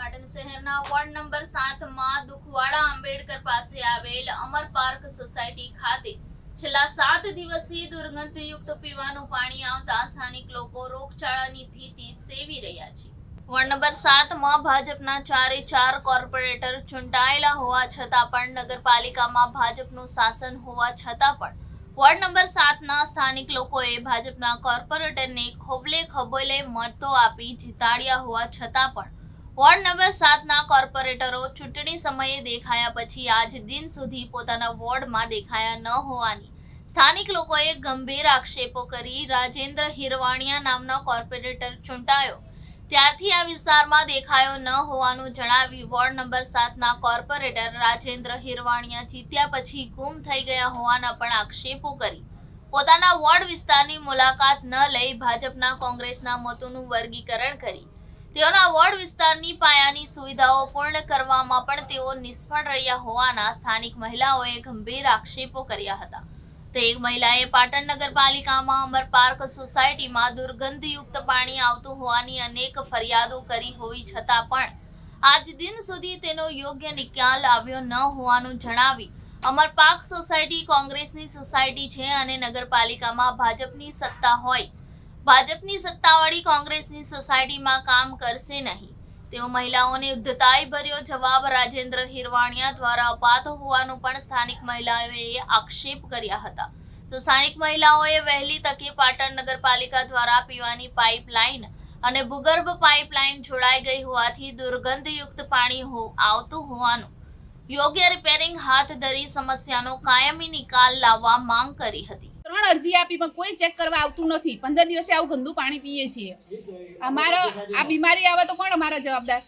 પાટણ શહેરના ward number સાતમાં દુખવાડા આંબેડકર પાસે આવેલ અમર પાર્ક સોસાયટી ખાતે છેલ્લા સાત દિવસથી દુર્ગંધયુક્ત પીવાનું પાણી આવતા સ્થાનિક લોકો રોગચાળાની ભીતિ સેવી રહ્યા છે. વોર્ડ નંબર સાતમાં ભાજપના ચારે ચાર કોર્પોરેટર ચૂંટાયેલા હોવા છતાં પણ નગરપાલિકામાં ભાજપનું શાસન હોવા છતાં પણ વોર્ડ નંબર સાતના સ્થાનિક લોકોએ ભાજપના કોર્પોરેટરને ખોબલે ખબોલે મતો આપી જીતાડ્યા હોવા છતાં પણ વોર્ડ નંબર સાતના કોર્પોરેટરો ચૂંટણી સમયે દેખાયા પછી આજ દિન સુધી પોતાના વોર્ડમાં દેખાયા ન હોવાની. સ્થાનિક લોકોએ ગંભીર આક્ષેપો કરી રાજેન્દ્ર હિરવાણિયા નામનો કોર્પોરેટર ચૂંટાયો. ત્યારથી આ વિસ્તારમાં દેખાયો ન હોવાનું જણાવી વોર્ડ નંબર સાતના કોર્પોરેટર રાજેન્દ્ર હિરવાણિયા જીત્યા પછી ગુમ થઈ ગયા હોવાના પણ આક્ષેપો કરી. પોતાના વોર્ડ વિસ્તારની મુલાકાત ન લઈ ભાજપના કોંગ્રેસના મતોનું વર્ગીકરણ કરી. તેઓના વોર્ડ વિસ્તારની પાયાની સુવિધાઓ પૂર્ણ કરવામાં પણ તેઓ નિષ્ફળ રહ્યા હોવાના સ્થાનિક મહિલાઓએ ગંભીર આક્ષેપો કર્યા હતા. તે એક મહિલાએ પાટણ નગરપાલિકામાં અમર પાર્ક સોસાયટીમાં દુર્ગંધયુક્ત પાણી આવતું હોવાની અનેક ફરિયાદો કરી હોવી છતાં પણ આજ દિન સુધી તેનો યોગ્ય નિકાલ આવ્યો ન હોવાનું જણાવી અમર પાર્ક સોસાયટી કોંગ્રેસની સોસાયટી છે અને નગરપાલિકામાં ભાજપની સત્તા હોય ભાજપની સત્તાવાળી કોંગ્રેસની સોસાયટીમાં કામ કરશે નહીં. તેઓ મહિલાઓને ઉદ્ધતાઈ ભર્યો જવાબ રાજેન્દ્ર હિરવાણિયા દ્વારા અપાતો હોવાનું પણ સ્થાનિક મહિલાઓએ આક્ષેપ કર્યા હતા. તો સ્થાનિક મહિલાઓએ વહેલી તકે પાટણ નગરપાલિકા દ્વારા પીવાની પાઇપલાઇન અને ભૂગર્ભ પાઇપલાઇન જોડાઈ ગઈ હોવાથી દુર્ગંધયુક્ત પાણી આવતું હોવાનું યોગ્ય રિપેરિંગ હાથ ધરી સમસ્યાનો કાયમી નિકાલ લાવવા માંગ કરી હતી. ત્રણ અરજી આપી પણ કોઈ ચેક કરવા આવતું નથી. પંદર દિવસે આવું ગંદુ પાણી પીએ છીએ. અમારો આ બીમારી આવે તો કોણ અમારા જવાબદાર?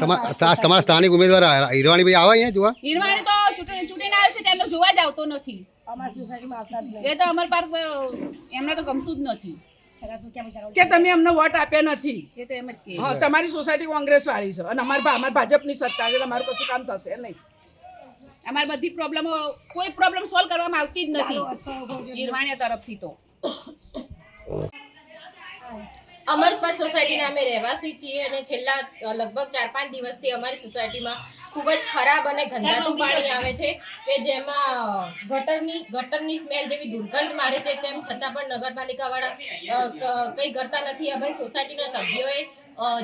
તમારા સ્થાનિક ઉમેદવાર હિરવાણીભાઈ આવે અહીંયા જોવા? હિરવાણી તો ચૂંટણી ચૂંટીને આવે છે તેમનો જોવા જ આવતો નથી. એ તો અમર પાર્ક એમને તો ગમતું જ નથી. કે તમે અમને વોટ આપ્યા નથી. એ તો એમ જ કે. તમારી સોસાયટી કોંગ્રેસ વાળી છે. અને અમાર અમારે ભાજપની સત્તા છે અમારું કશું કામ થશે નહીં. અમારી બધી પ્રોબ્લેમો કોઈ પ્રોબ્લેમ સોલ્વ કરવામાં આવતી જ નથી. નિર્વાણિયા તરફથી તો. અમરપર સોસાયટીના અમે રહેવાસી છીએ અને છેલ્લા લગભગ ચાર પાંચ દિવસથી અમારી સોસાયટીમાં ખૂબ જ ખરાબ અને ગંદાતું પાણી આવે છે કે જેમાં ગટરની ગટરની સ્મેલ જેવી દુર્ગંધ મારે છે તેમ છતાં પણ નગરપાલિકાવાળા કંઈ કરતા નથી. અમારી સોસાયટીના સભ્યોએ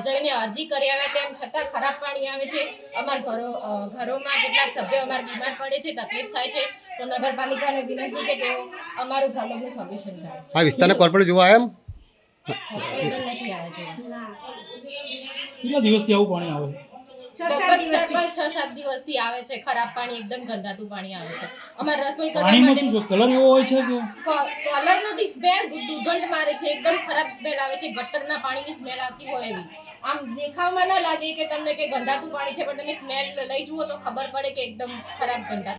જઈને અરજી કરી આવે તેમ છતાં ખરાબ પાણી આવે છે. અમારા ઘરો ઘરોમાં કેટલાક સભ્યો અમારા બીમાર પડે છે તકલીફ થાય છે. તો નગરપાલિકાને વિનંતી કે તેઓ અમારું પ્રોબ્લેમનું સોલ્યુશન કરે. આ વિસ્તારના કોર્પોરેટ જોવા એમ? નથી કેટલા દિવસથી આવું પાણી આવે છ સાત દિવસથી આવે છે ખરાબ પાણી એકદમ ગંદાતું પાણી આવે છે. અમારે રસોઈ કરવા પાણીમાં શું માટે છે? કલર એવો હોય છે કે કલર નથી સ્મેલ દુર્ગંધ મારે છે એકદમ ખરાબ સ્મેલ આવે છે ગટરના પાણીની સ્મેલ આવતી હોય એવી. આમ દેખાવમાં ના લાગે કે તમને કે ગંદાતું પાણી છે પણ તમે સ્મેલ લઈ જુઓ તો ખબર પડે કે એકદમ ખરાબ ગંદા